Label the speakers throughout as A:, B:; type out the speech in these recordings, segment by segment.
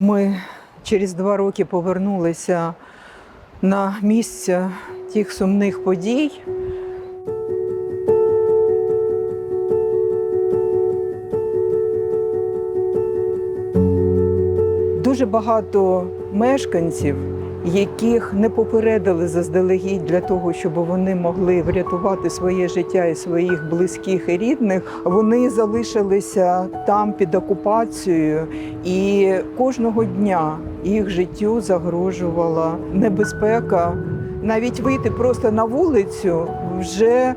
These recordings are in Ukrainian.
A: Ми через два роки повернулися на місце тих сумних подій. Дуже багато мешканців, яких не попередили заздалегідь для того, щоб вони могли врятувати своє життя і своїх близьких і рідних, вони залишилися там під окупацією, і кожного дня їх життю загрожувала небезпека. Навіть вийти просто на вулицю вже е,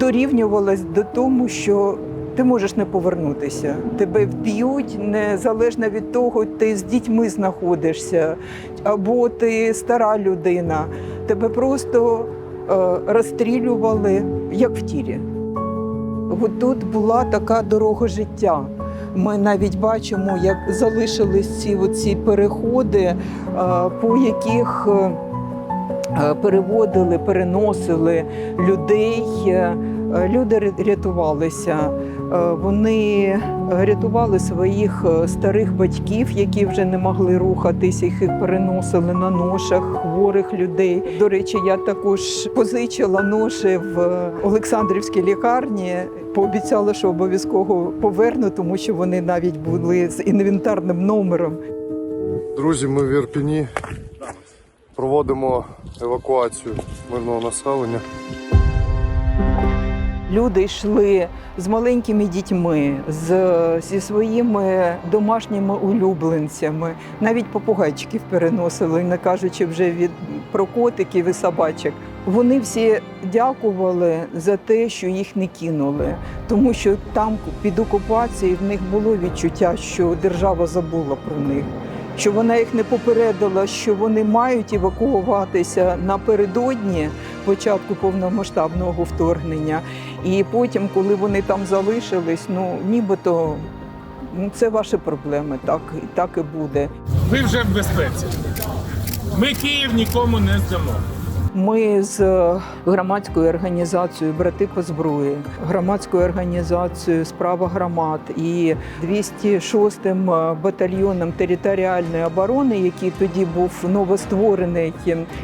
A: дорівнювалось до тому, що ти можеш не повернутися. Тебе вб'ють незалежно від того, ти з дітьми знаходишся, або ти стара людина. Тебе просто е, розстрілювали, як в тірі. От тут була така дорога життя. Ми навіть бачимо, як залишились ці оці переходи, е, по яких е, переводили, переносили людей. Е, Люди рятувалися. Е, Вони рятували своїх е, старих батьків, які вже не могли рухатись, їх переносили на ношах хворих людей. До речі, я також позичила ноші в Олександрівській лікарні. Пообіцяла, що обов'язково поверну, тому що вони навіть були з інвентарним номером.
B: Друзі, ми в Ірпіні проводимо евакуацію мирного населення.
A: Люди йшли з маленькими дітьми, з, зі своїми домашніми улюбленцями, навіть попугайчиків переносили, не кажучи вже від про котиків і собачок. Вони всі дякували за те, що їх не кинули, тому що там під окупацією в них було відчуття, що держава забула про них. Що вона їх не попередила, що вони мають евакуюватися напередодні початку повномасштабного вторгнення. І потім, коли вони там залишились, ну нібито ну, це ваші проблеми, так, так і буде.
C: Ви вже в безпеці. Ми Київ нікому не здамо.
A: Ми з е, громадською організацією Брати по зброї, громадською організацією Справа громад і 206-м батальйоном територіальної оборони, який тоді був новостворений.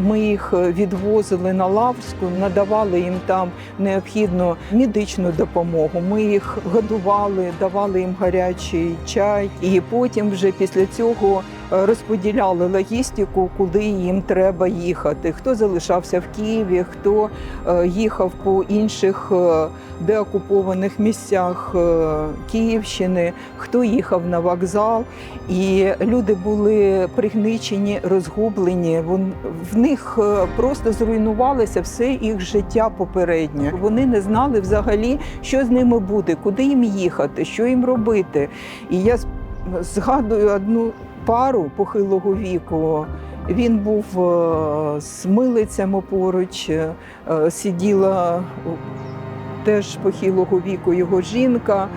A: Ми їх відвозили на Лавську, надавали їм там необхідну медичну допомогу. Ми їх годували, давали їм гарячий чай, і потім вже після цього е, розподіляли логістику, куди їм треба їхати. Хто залишався в Києві, хто е, їхав по інших е, деокупованих місцях е, Київщини, хто їхав на вокзал. І люди були пригничені, розгублені. В них просто зруйнувалося все їх життя попереднє. Вони не знали взагалі, що з ними буде, куди їм їхати, що їм робити. І я згадую одну пару похилого віку. Він був е, з милицями поруч, е, сиділа теж похилого віку його жінка.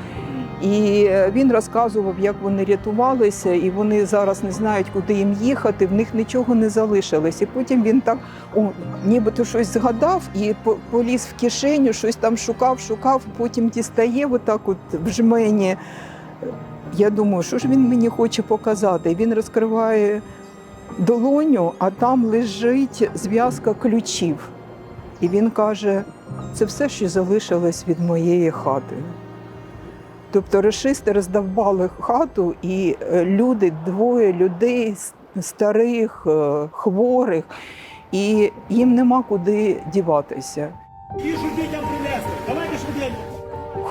A: І він розказував, як вони рятувалися, і вони зараз не знають, куди їм їхати. В них нічого не залишилось. І потім він так о, нібито щось згадав і по- поліз в кишеню, щось там шукав, шукав. Потім дістає отак, от в жмені. Я думаю, що ж він мені хоче показати? Він розкриває долоню, а там лежить зв'язка ключів. І він каже: це все, що залишилось від моєї хати. Тобто рашисти роздавали хату, і е, люди, двоє людей старих, е, хворих, і їм нема куди діватися.
D: Їжу дітям принесли.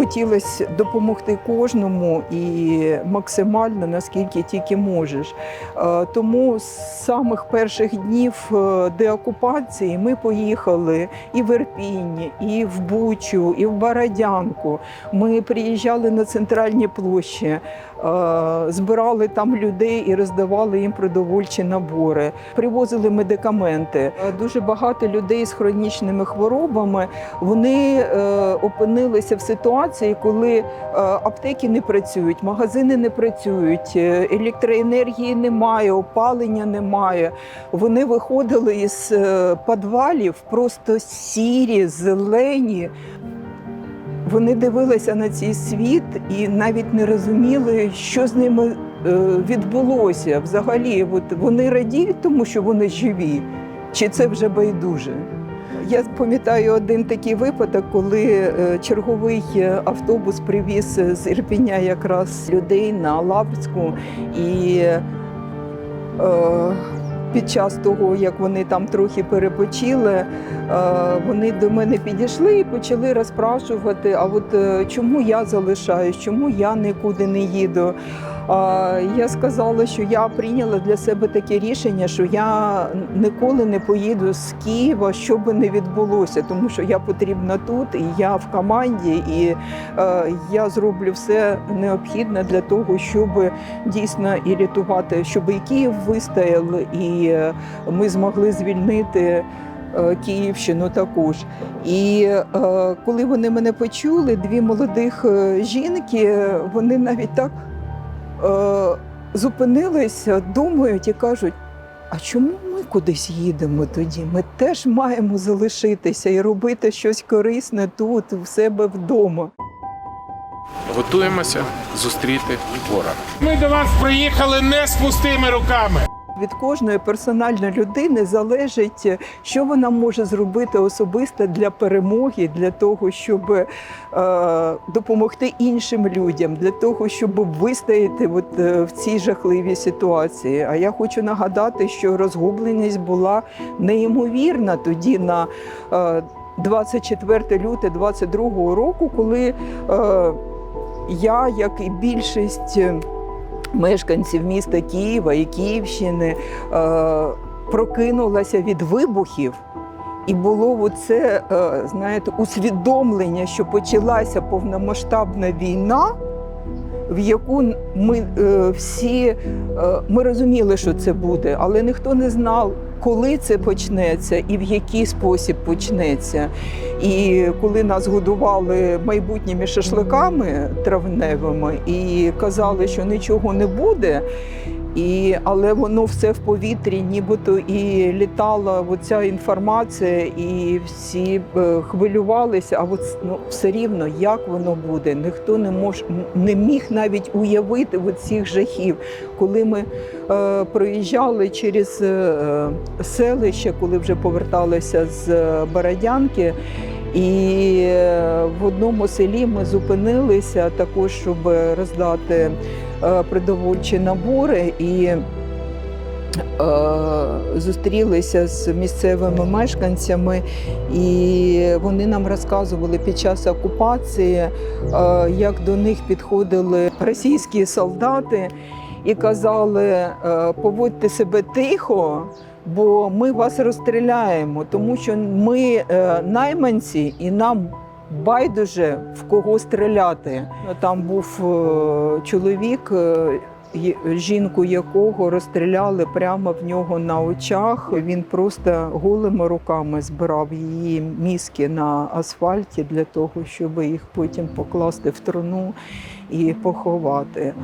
A: Хотілося допомогти кожному і максимально наскільки тільки можеш. Е, Тому з самих перших днів е, деокупації ми поїхали і в Ірпінь, і в Бучу, і в Бородянку. Ми приїжджали на центральні площі, збирали там людей і роздавали їм продовольчі набори, привозили медикаменти. Е, Дуже багато людей з хронічними хворобами вони е, опинилися в ситуації, коли е, аптеки не працюють, магазини не працюють, е, електроенергії немає, опалення немає. Вони виходили із е, підвалів просто сірі, зелені. Вони дивилися на цей світ і навіть не розуміли, що з ними е, відбулося взагалі? От вони радіють тому, що вони живі, чи це вже байдуже? Я пам'ятаю один такий випадок, коли е, черговий автобус привіз з Ірпіня якраз людей на Лаврську і е, під час того, як вони там трохи перепочили, е, вони до мене підійшли і почали розпрашувати, а от е, чому я залишаюсь, чому я нікуди не їду. Я сказала, що я прийняла для себе таке рішення, що я ніколи не поїду з Києва, що би не відбулося, тому що я потрібна тут, і я в команді, і е, я зроблю все необхідне для того, щоб дійсно і рятувати, щоб і Київ вистояв, і ми змогли звільнити. е, Київщину також. І е, коли вони мене почули, дві молодих жінки, вони навіть так е, зупинилися, думають і кажуть: а чому ми кудись їдемо тоді? Ми теж маємо залишитися і робити щось корисне тут, в себе вдома.
E: Готуємося зустріти ворога.
C: Ми до вас приїхали не з пустими руками.
A: Від кожної персональної людини залежить, що вона може зробити особисто для перемоги, для того, щоб е, допомогти іншим людям, для того, щоб вистояти от, е, в цій жахливій ситуації. А я хочу нагадати, що розгубленість була неймовірна тоді на е, 24 люте 22 року, коли е, я, як і більшість мешканців міста Києва і Київщини е, прокинулася від вибухів. І було оце, е, усвідомлення, що почалася повномасштабна війна, в яку ми е, всі ми розуміли, що це буде, але ніхто не знав, коли це почнеться і в який спосіб почнеться. І коли нас годували майбутніми шашликами травневими і казали, що нічого не буде. І, але воно все в повітрі, нібито і літала оця інформація, і всі е, хвилювалися. А от ну, все рівно, як воно буде, ніхто не мож не міг навіть уявити от цих жахів. Коли ми е, проїжджали через е, селище, коли вже поверталися з е, Бородянки. І е, в одному селі ми зупинилися також, щоб роздати продовольчі набори і е, зустрілися з місцевими мешканцями, і вони нам розказували під час окупації, е, як до них підходили російські солдати і казали: е, поводьте себе тихо. Бо ми вас розстріляємо, тому що ми е, найманці і нам байдуже в кого стріляти. Там був е, чоловік, е, жінку якого розстріляли прямо в нього на очах. Він просто голими руками збирав її мізки на асфальті для того, щоб їх потім покласти в труну і поховати.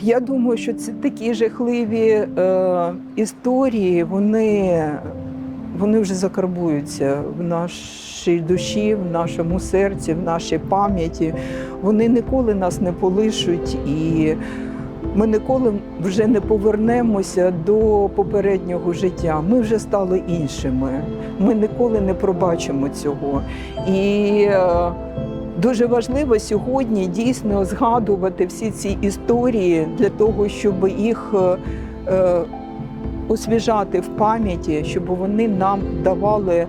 A: Я думаю, що це такі жахливі е, історії, вони, вони вже закарбуються в нашій душі, в нашому серці, в нашій пам'яті. Вони ніколи нас не полишуть, і ми ніколи вже не повернемося до попереднього життя. Ми вже стали іншими. Ми ніколи не пробачимо цього. І е, Дуже важливо сьогодні дійсно згадувати всі ці історії для того, щоб їх е, е, освіжати в пам'яті, щоб вони нам давали е,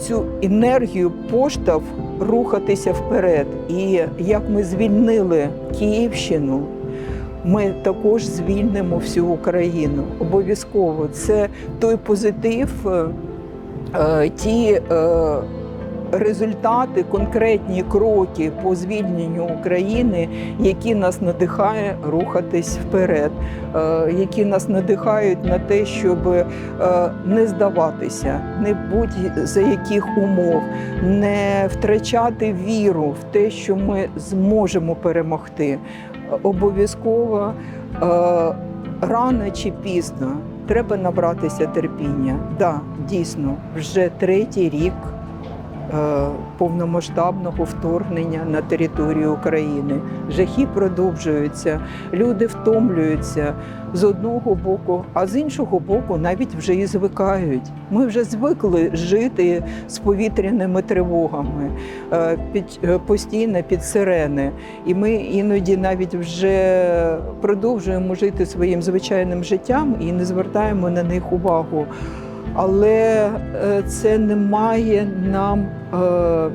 A: цю енергію поштовх рухатися вперед. І як ми звільнили Київщину, ми також звільнимо всю Україну. Обов'язково це той позитив, е, ті. е, результати, конкретні кроки по звільненню України, які нас надихає рухатись вперед, е, які нас надихають на те, щоб е, не здаватися, не будь за яких умов, не втрачати віру в те, що ми зможемо перемогти. Обов'язково е, рано чи пізно треба набратися терпіння. Да, дійсно, вже третій рік повномасштабного вторгнення на територію України. Жахи продовжуються, люди втомлюються з одного боку, а з іншого боку, навіть вже і звикають. Ми вже звикли жити з повітряними тривогами е, під е, постійно під сирени. І ми іноді навіть вже продовжуємо жити своїм звичайним життям і не звертаємо на них увагу. Але е, це не має нам е,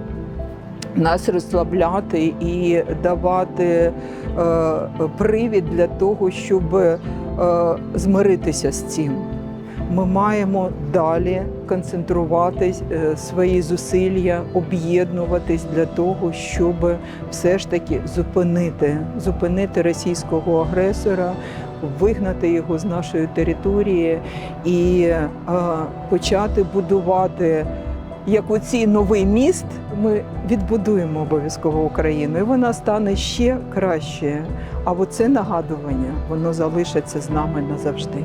A: нас розслабляти і давати е, привід для того, щоб змиритися з цим. Ми маємо далі концентруватись е, свої зусилля, об'єднуватись для того, щоб все ж таки зупинити, зупинити російського агресора, вигнати його з нашої території і почати будувати. Як оці новий міст, ми відбудуємо обов'язково Україну, і вона стане ще краще. А оце нагадування, воно залишиться з нами назавжди.